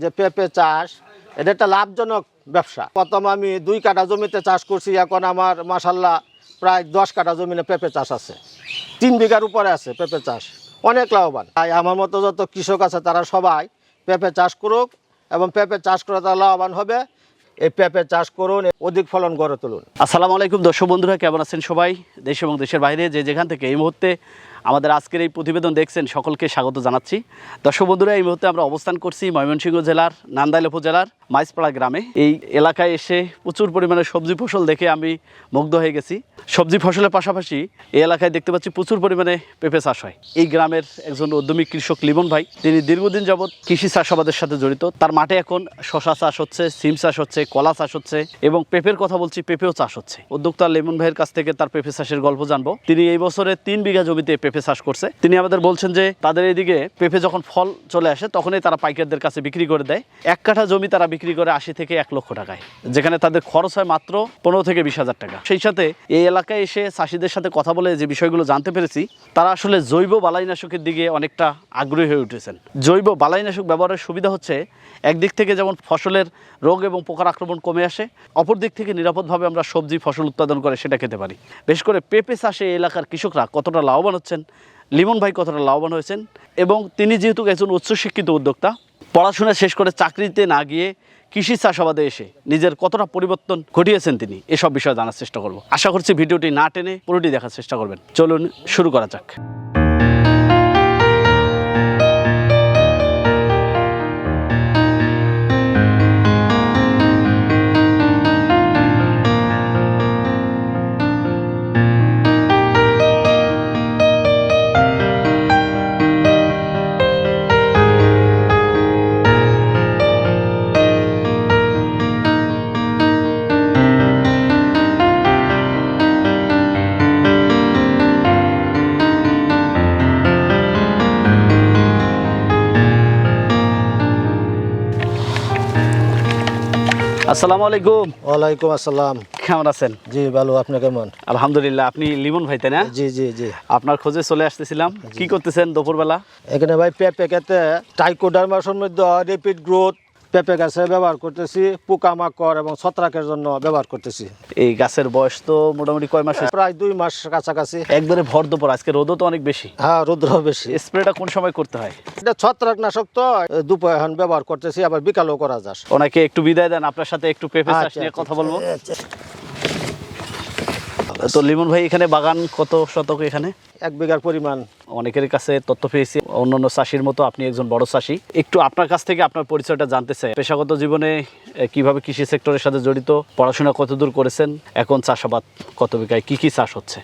যে পেঁপে চাষ, এটা একটা লাভজনক ব্যবসা। প্রথম আমি দুই কাঠা জমিতে চাষ করছি, এখন আমার মাসাল্লাহ প্রায় দশ কাঠা জমিনে পেঁপে চাষ আছে। তিন বিঘার উপরে আছে পেঁপে চাষ, অনেক লাভবান। তাই আমার মতো যত কৃষক আছে, তারা সবাই পেঁপে চাষ করুক এবং পেঁপে চাষ করে তারা লাভবান হবে। এই পেঁপে চাষ করুন, অধিক ফলন গড়ে তুলুন। আসসালামু আলাইকুম দর্শক বন্ধুরা, কেমন আছেন সবাই? দেশ এবং দেশের বাইরে যে যেখান থেকে এই মুহূর্তে আমাদের আজকের এই প্রতিবেদন দেখছেন, সকলকে স্বাগত জানাচ্ছি। দর্শক বন্ধুরা, এই মুহূর্তে আমরা অবস্থান করছি ময়মনসিংহ জেলার নান্দাইল উপজেলার মাইসপাড়া গ্রামে। এই এলাকায় এসে প্রচুর পরিমাণে সবজি ফসল দেখে আমি মুগ্ধ হয়ে গেছি। সবজি ফসলের পাশাপাশি এই এলাকায় দেখতে পাচ্ছি প্রচুর পরিমাণে পেঁপে চাষ হয়। এই গ্রামের একজন উদ্যমী কৃষক লিমন ভাই, তিনি দীর্ঘদিন যাবৎ কৃষি চাষাবাদের সাথে জড়িত। তার মাঠে এখন শশা চাষ হচ্ছে, সিম চাষ হচ্ছে, কলা চাষ হচ্ছে এবং পেঁপের কথা বলছি, পেঁপেও চাষ হচ্ছে। উদ্যোক্তা লেমন ভাইয়ের কাছ থেকে তার পেঁপে চাষের গল্প জানব। তিনি এই বছরে তিন বিঘা জমিতে পেঁপে চাষ করছে। তিনি আমাদের বলছেন যে, তাদের এইদিকে পেঁপে যখন ফল চলে আসে, তখনই তারা পাইকারদের কাছে বিক্রি করে দেয়। এক কাঠা জমি তারা বিক্রি করে আশি থেকে এক লক্ষ টাকায়, যেখানে তাদের খরচ হয় মাত্র পনেরো থেকে বিশ হাজার টাকা। সেই সাথে এই এলাকায় এসে চাষিদের সাথে কথা বলে যে বিষয়গুলো জানতে পেরেছি, তারা আসলে জৈব বালাইনাশকের দিকে অনেকটা আগ্রহী হয়ে উঠেছেন। জৈব বালাইনাশক ব্যবহারের সুবিধা হচ্ছে, একদিক থেকে যেমন ফসলের রোগ এবং পোকার আক্রমণ কমে আসে, অপর দিক থেকে নিরাপদভাবে আমরা সবজি, ফসল উৎপাদন করে সেটা খেতে পারি। বেশ করে পেঁপে চাষে এলাকার কৃষকরা কতটা লাভবান হচ্ছেন লিমন ভাই কতটা লাভবান হয়েছেন এবং তিনি যেহেতু একজন উচ্চশিক্ষিত উদ্যোক্তা, পড়াশোনা শেষ করে চাকরিতে না গিয়ে কৃষি চাষাবাদে এসে নিজের কতটা পরিবর্তন ঘটিয়েছেন তিনি, এসব বিষয়ে জানার চেষ্টা করব। আশা করছি ভিডিওটি না টেনে পুরোটি দেখার চেষ্টা করবেন। চলুন শুরু করা যাক। আসসালামু আলাইকুম। ওয়ালাইকুম আসসালাম। কেমন আছেন? জি ভালো। আপনি কেমন? আলহামদুলিল্লাহ আপনি লিমন ভাই তাই না? জি জি জি। আপনার খোঁজে চলে আসতেছিলাম। কি করতেছেন দুপুরবেলা? এখানে ভাই পেঁপে খেতে টাইকোডার্মা সমৃদ্ধ রেপিড গ্রোথ পেঁপে গাছে ব্যবহার করতেছি পোকামাকড় এবং ছত্রাকের জন্য ব্যবহার করতেছি। এই গাছের বয়স তো মোটামুটি কয় মাস? প্রায় দুই মাস কাছাকাছি। একবারে ভর দুপুর আজকে রোদও তো অনেক বেশি। হ্যাঁ রুদ্র বেশি। স্প্রেটা কোন সময় করতে হয়? এটা ছত্রাকনাশক তো দুপুর এখন ব্যবহার করতেছি আবার বিকালেও করা যাস ওনাকে একটু বিদায় দেন আপনার সাথে একটু পেঁপে চাষ আচ্ছা, নিয়ে আচ্ছা, কথা বলব। আচ্ছা। তো লিমন ভাই এখানে বাগান কত শতক এখানে? এক বিঘার পরিমাণ। অনেকের কাছে তথ্য পেয়েছি। অন্যান্য চাষির মতো আপনি একজন বড় চাষি। একটু আপনার কাছ থেকে আপনার পরিচয়টা জানতে চাই। পেশাগত জীবনে কীভাবে কৃষি সেক্টরের সাথে জড়িত, পড়াশোনা কতদূর করেছেন, এখন চাষাবাদ কত বিঘায়, কি কি চাষ হচ্ছে?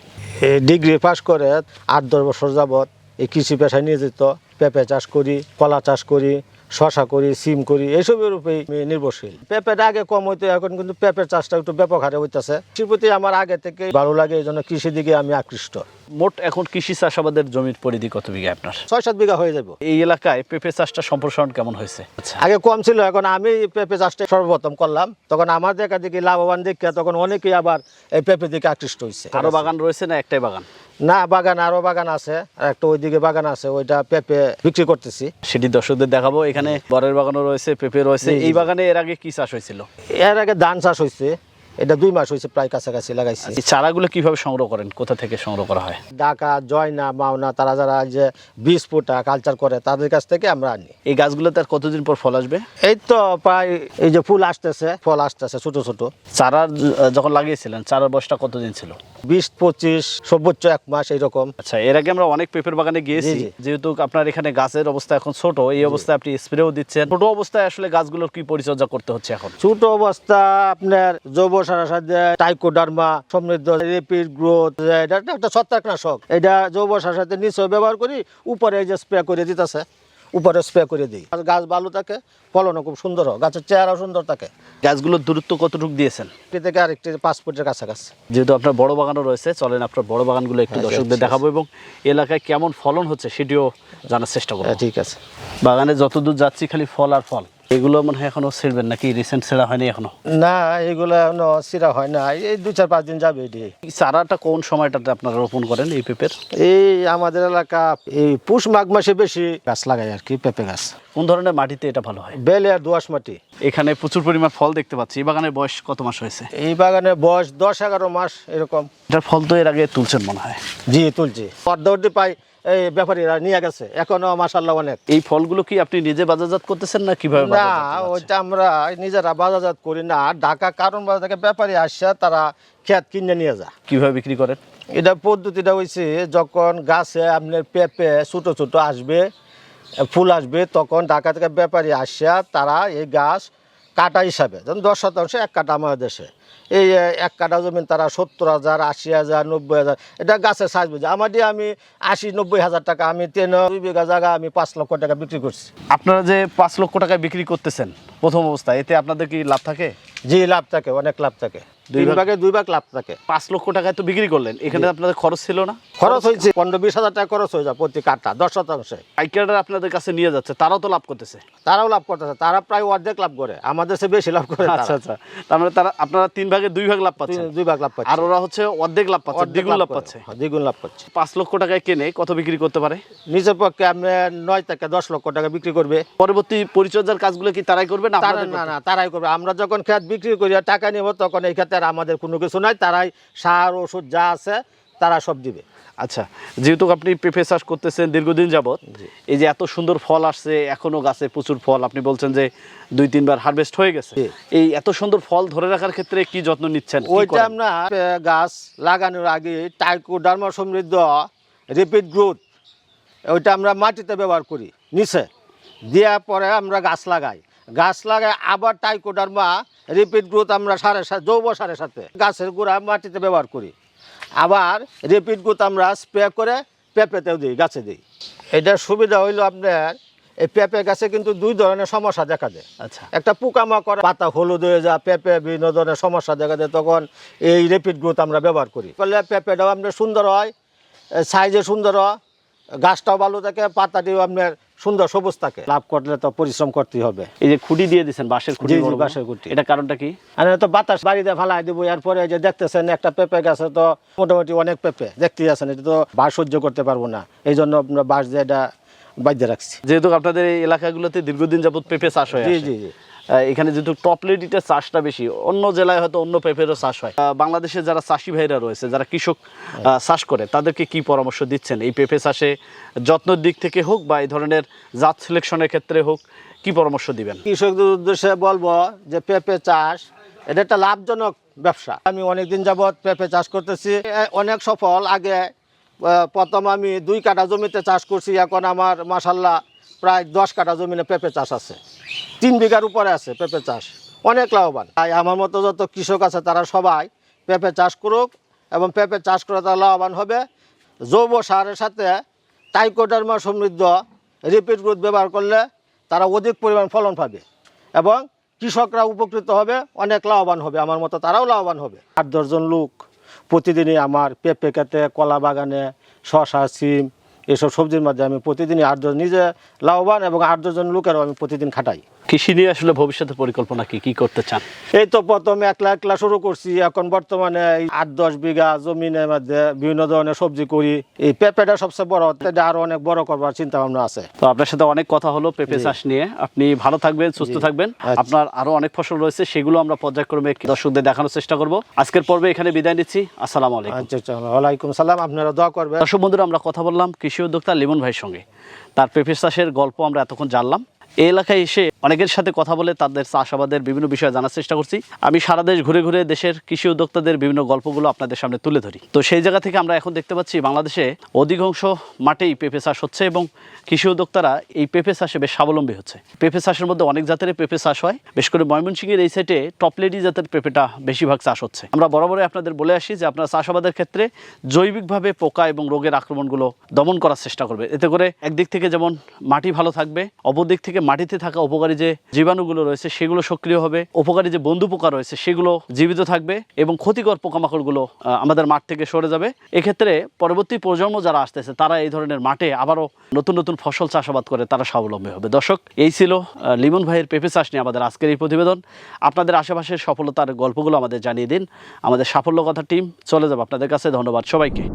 ডিগ্রি পাস করে আট, দশ বছর যাবৎ এই কৃষি পেশায় নিয়োজিত। পেঁপে চাষ করি, কলা চাষ করি শশা করি সিম করি এইসবের উপরেই আমি নির্ভরশীল। পেঁপেটা আগে কম হইতো এখন কিন্তু পেঁপের চাষটা একটু ব্যাপক হারে হইতেছে। কৃষির প্রতি আমার আগে থেকে ভালো লাগে এই জন্য কৃষির দিকে আমি আকৃষ্ট। মোট এখন কৃষি চাষাবাদের জমির পরিধি কত বিঘা আপনার? ছয় সাত বিঘা হয়ে যাব এই এলাকায় পেঁপে চাষটা সম্প্রসারণ কেমন হয়েছে? আচ্ছা। আগে কম ছিল এখন আমি পেঁপে চাষটা সর্বপ্রথম করলাম। তখন আমার দেখা দেখি লাভবান দেখে তখন অনেকেই আবার এই পেঁপে দিকে আকৃষ্ট হয়েছে আরও বাগান রয়েছে না একটাই বাগান? না বাগান আরও বাগান আছে আর একটা ওইদিকে বাগান আছে ওইটা পেঁপে বিক্রি করতেছি। সেটি দর্শকদের দেখাবো এখানে বরের বাগানও রয়েছে পেঁপে রয়েছে। এই বাগানে এর আগে কি চাষ হয়েছিল? এর আগে ধান চাষ হয়েছে। এটা দুই মাস হয়েছে প্রায় কাছাকাছি লাগাইছি। এই চারাগুলো কীভাবে সংগ্রহ করেন? কোথা থেকে সংগ্রহ করা হয়? ডাকা জয়না মাওনা তারা যারা যে বীজ ফুটা কালচার করে তাদের কাছ থেকে আমরা আনি। এই গাছগুলোতে আর কতদিন পর ফল আসবে? এই তো প্রায় এই যে ফুল আসতেছে ফল আসতেছে ছোট ছোট। চারা যখন লাগিয়েছিলেন চারার বয়সটা কতদিন ছিল? বিশ পঁচিশ সর্বোচ্চ এক মাস এইরকম। আচ্ছা এর আগে আমরা অনেক পেঁপের বাগানে গিয়েছি। যেহেতু আপনার এখানে গাছের অবস্থা এখন ছোট এই অবস্থায় আপনি স্প্রেও দিচ্ছেন। ছোট অবস্থায় আসলে গাছগুলোর কি পরিচর্যা করতে হচ্ছে এখন? ছোট অবস্থা আপনার জৈব সারের সাথে টাইকোডার্মা সমৃদ্ধ রেপিড গ্রোথ এটা একটা- ছত্রাকনাশক। এটা জৈব সারের সাথে নিশ্চয় ব্যবহার করি উপরে যে স্প্রে করে দিতেছে উপরে স্প্রে করে দিই। আর গাছ ভালো থাকে ফলনও খুব সুন্দর হয় গাছের চেহারাও সুন্দর থাকে। গাছগুলোর দূরত্ব কতটুকু দিয়েছেন? একটি থেকে আরেকটি পাঁচ ফুটের কাছাকাছি। যেহেতু আপনার বড় বাগানও রয়েছে চলেন আপনার বড় বাগানগুলো একটু আচ্ছা, দর্শকদের আচ্ছা। দেখাবো এবং এলাকায় কেমন ফলন হচ্ছে সেটিও জানার চেষ্টা করব। হ্যাঁ ঠিক আছে। বাগানে যতদূর যাচ্ছি খালি ফল আর ফল। এগুলো মনে হয় এখনও ছিড়বেন নাকি? রিসেন্ট ছেঁড়া হয়নি এখনও? না এগুলো এখনও সিরা হয় না এই দু চার পাঁচ দিন যাবে এটি। চারাটা কোন সময়টাতে আপনারা রোপণ করেন এই পেঁপের? এই আমাদের এলাকা এই পুষ মাঘ মাসে বেশি গাছ লাগাই আর কি পেঁপে গাছ। কোন ধরনের মাটিতে এটা ভালো হয়? বেলে আর দোয়াশ মাটি। এখানে প্রচুর পরিমাণ ফল দেখতে পাচ্ছি। এই বাগানের বয়স কত মাস হয়েছে? এই বাগানে বয়স দশ এগারো মাস এরকম। এটার ফল তো এর আগে তুলছেন মনে হয়। জি তুলছি। অর্ধ পাই এই ব্যাপারীরা নিয়ে গেছে। এখনও মাসাল্লাহ অনেক। এই ফলগুলো কি আপনি নিজে বাজারজাত করতেছেন না কীভাবে না? ওইটা আমরা নিজেরা বাজারজাত করি না। ঢাকা কারণ বাজার থেকে ব্যাপারী আসছে তারা খেত কিনে নিয়ে যা কীভাবে বিক্রি করেন? এটা পদ্ধতিটা হয়েছে যখন গাছে আপনার পেঁপে ছোটো ছোটো আসবে ফুল আসবে তখন ঢাকা থেকে ব্যাপারী আসছে তারা এই গাছ কাটা হিসাবে যেমন দশ শতাংশ এক কাটা আমাদের দেশে। এই এক কাটা জমিন তারা সত্তর হাজার আশি হাজার নব্বই হাজার এটা গাছের সাইজ বুঝে। আমার দিয়ে আমি আশি নব্বই হাজার টাকা আমি তিন দুই বিঘা জায়গা আমি পাঁচ লক্ষ টাকা বিক্রি করছি। আপনারা যে পাঁচ লক্ষ টাকা বিক্রি করতেছেন প্রথম অবস্থায় এতে আপনাদের কি লাভ থাকে? জি লাভ থাকে অনেক লাভ থাকে। দুই ভাগ- দুই ভাগ লাভ থাকে। পাঁচ লক্ষ টাকায় তো বিক্রি করলেন। এখানে আপনাদের খরচ ছিল না? খরচ হয়েছে পনেরো বিশ হাজার টাকা খরচ হয়ে যায় প্রতি কাঠটা দশ শতাংশে। পাইকাররা আপনাদের কাছে নিয়ে যাচ্ছে তারাও তো লাভ করতেছে। তারাও লাভ করতেছে তারা প্রায় অর্ধেক লাভ করে আমাদের সে বেশি লাভ করে আচ্ছা আচ্ছা। তার মানে তারা আপনারা তিন ভাগে দুই ভাগ লাভ পাচ্ছেন। দুই- ভাগ লাভ পাচ্ছে আর ওরা হচ্ছে অর্ধেক লাভ পাচ্ছে দ্বিগুণ লাভ পাচ্ছে। হ্যাঁ, দ্বিগুণ লাভ পাচ্ছে পাঁচ লক্ষ টাকায় কিনে কত বিক্রি করতে পারে? নিজের পক্ষে আপনি নয় থেকে দশ লক্ষ টাকা বিক্রি করবে। পরবর্তী পরিচর্যার কাজগুলো কি তারাই করবে না না না তারাই করবে। আমরা যখন খেত বিক্রি করি টাকা নেব তখন এই ক্ষেত্রে আর আমাদের কোনো কিছু নাই তারাই সার ওষুধ যা আছে তারা সব দিবে। আচ্ছা যেহেতু আপনি পেঁপে চাষ করতেছেন দীর্ঘদিন যাবত এই যে এত সুন্দর ফল আসছে এখনও গাছে প্রচুর ফল আপনি বলছেন যে দুই তিনবার হারভেস্ট হয়ে গেছে। এই এত সুন্দর ফল ধরে রাখার ক্ষেত্রে কি যত্ন নিচ্ছেন? ওইটা? আমরা গাছ লাগানোর আগে টাইকোডার্মা সমৃদ্ধ রিপিড গ্রোথ ওইটা আমরা মাটিতে ব্যবহার করি নিচে। দেওয়ার পরে আমরা গাছ লাগাই। গাছ লাগাই আবার টাইকোডার্মা রিপিড গ্রোথ আমরা সারের সাথে জৈব সারের সাথে গাছের গোড়া মাটিতে ব্যবহার করি। আবার রিপিড গ্রোথ আমরা স্প্রে করে পেঁপেতেও দিই গাছে দিই। এটার সুবিধা হইল আপনার এই পেঁপে গাছে কিন্তু দুই ধরনের সমস্যা দেখা দেয়। আচ্ছা। একটা পোকামাকড় পাতা হলুদ হয়ে যায় পেঁপে বিভিন্ন ধরনের সমস্যা দেখা যায় তখন এই রেপিড গ্রোথ আমরা ব্যবহার করি। করলে পেঁপেটাও আপনার সুন্দর হয় সাইজে সুন্দর হয় গাছটাও ভালো থাকে পাতাটিও আপনার সুন্দর সবুজ থাকে। লাভ করলে তো পরিশ্রম করতেই হবে। এই যে খুঁটি দিয়ে দিচ্ছেন বাঁশের খুঁটি। বাঁশের খুঁটি। এটা কারণটা কি? আর তো বাতাস বাড়িতে ফালাই দেবো এরপরে যে দেখতেছেন একটা পেঁপে গাছে তো মোটামুটি অনেক পেঁপে দেখতে আছেন এটা তো বাঁশ সহ্য করতে পারব না। এই জন্য আমরা বাঁশ দিয়ে এটা বাধ্য রাখছি। যেহেতু আপনাদের এই এলাকাগুলোতে দীর্ঘদিন যাবত পেঁপে চাষ হয় জি জি জি। এখানে যেহেতু টপ চাষটা বেশি, অন্য জেলায় হয়তো অন্য পেঁপেরও চাষ হয়। বাংলাদেশে যারা চাষি ভাইরা রয়েছে, যারা কৃষক চাষ করে, তাদেরকে কি পরামর্শ দিচ্ছেন? এই পেঁপে চাষে যত্নের দিক থেকে হোক বা এই ধরনের জাত সিলেকশনের ক্ষেত্রে হোক, কি পরামর্শ দিবেন? কৃষকদের উদ্দেশ্যে বলব যে পেঁপে চাষ, এটা একটা লাভজনক ব্যবসা। আমি অনেক দিন যাবৎ পেঁপে চাষ করতেছি। অনেক সফল। আগে প্রথম আমি দুই কাঠা জমিতে চাষ করছি, এখন আমার মাসাল্লাহ প্রায় দশ কাঠা জমিনে পেঁপে চাষ আছে। তিন বিঘার উপরে আছে পেঁপে চাষ। অনেক লাভবান। তাই আমার মতো যত কৃষক আছে তারা সবাই পেঁপে চাষ করুক এবং পেঁপে চাষ করে তারা লাভবান হবে। জৈব সারের সাথে টাইকোডার্মা সমৃদ্ধ রিপিড গ্রোথ ব্যবহার করলে তারা অধিক পরিমাণ ফলন পাবে এবং কৃষকরা উপকৃত হবে, অনেক লাভবান হবে। আমার মতো তারাও লাভবান হবে। আট দশজন লোক প্রতিদিনই আমার পেঁপে খেতে, কলা বাগানে শশা সিম এসব সবজির মাধ্যমে আমি প্রতিদিনই আট দশ নিজে লাভবান এবং আট দশজন লোকেরও আমি প্রতিদিন খাটাই। কৃষি নিয়ে আসলে ভবিষ্যতের পরিকল্পনা কি? কি করতে চান? এই তো প্রথমে একলা একলা শুরু করছি। এখন বর্তমানে আট দশ বিঘা জমিনের মধ্যে বিভিন্ন ধরনের সবজি করি। এই পেঁপেটা সবচেয়ে বড় এটা আরও অনেক বড় করবার চিন্তা ভাবনা আছে। তো আপনার সাথে অনেক কথা হলো পেঁপে চাষ নিয়ে। আপনি ভালো থাকবেন সুস্থ থাকবেন। আচ্ছা। আপনার আরও অনেক ফসল রয়েছে সেগুলো আমরা পর্যায়ক্রমে দর্শকদের দেখানোর চেষ্টা করব। আজকের পর্বে এখানে বিদায় নিচ্ছি। আসসালামু আলাইকুম। আচ্ছা আচ্ছা ওয়ালাইকুম সালাম। আপনারা দোয়া করবেন। দর্শক বন্ধুরা আমরা কথা বললাম কৃষি উদ্যোক্তা লিমন ভাইয়ের সঙ্গে। তার পেঁপে চাষের গল্প আমরা এতক্ষণ জানলাম। এই এলাকায় এসে অনেকের সাথে কথা বলে তাদের চাষাবাদের বিভিন্ন বিষয়ে জানার চেষ্টা করছি। আমি সারা দেশ ঘুরে ঘুরে দেশের কৃষি উদ্যোক্তাদের বিভিন্ন গল্পগুলো আপনাদের সামনে তুলে ধরি। তো সেই জায়গা থেকে আমরা এখন দেখতে পাচ্ছি বাংলাদেশে অধিকাংশ মাঠেই পেঁপে চাষ হচ্ছে এবং কৃষি উদ্যোক্তারা এই পেঁপে চাষে বেশ স্বাবলম্বী হচ্ছে। পেঁপে চাষের মধ্যে অনেক জাতের পেঁপে চাষ হয়। বেশ করে ময়মনসিংহের এই সাইডে টপলেডি জাতের পেঁপেটা বেশিরভাগ চাষ হচ্ছে। আমরা বরাবরই আপনাদের বলে আসি যে আপনারা চাষাবাদের ক্ষেত্রে জৈবিকভাবে পোকা এবং রোগের আক্রমণগুলো দমন করার চেষ্টা করবে। এতে করে একদিক থেকে যেমন মাটি ভালো থাকবে অপর দিক থেকে মাটিতে থাকা উপকারী যে জীবাণুগুলো রয়েছে, সেগুলো সক্রিয় হবে। উপকারী যে বন্ধু পোকা রয়েছে, সেগুলো জীবিত থাকবে এবং ক্ষতিকর পোকামাকড়গুলো আমাদের মাঠ থেকে সরে যাবে। এক্ষেত্রে পরবর্তী প্রজন্ম যারা আসতেছে, তারা এই ধরনের মাঠে আবারও নতুন নতুন ফসল চাষাবাদ করে তারা স্বাবলম্বী হবে। দর্শক, এই ছিল লিমন ভাইয়ের পেঁপে চাষ নিয়ে আমাদের আজকের এই প্রতিবেদন। আপনাদের আশেপাশের সফলতার গল্পগুলো আমাদের জানিয়ে দিন। আমাদের সাফল্য কথা টিম চলে যাবে আপনাদের কাছে। ধন্যবাদ সবাইকে।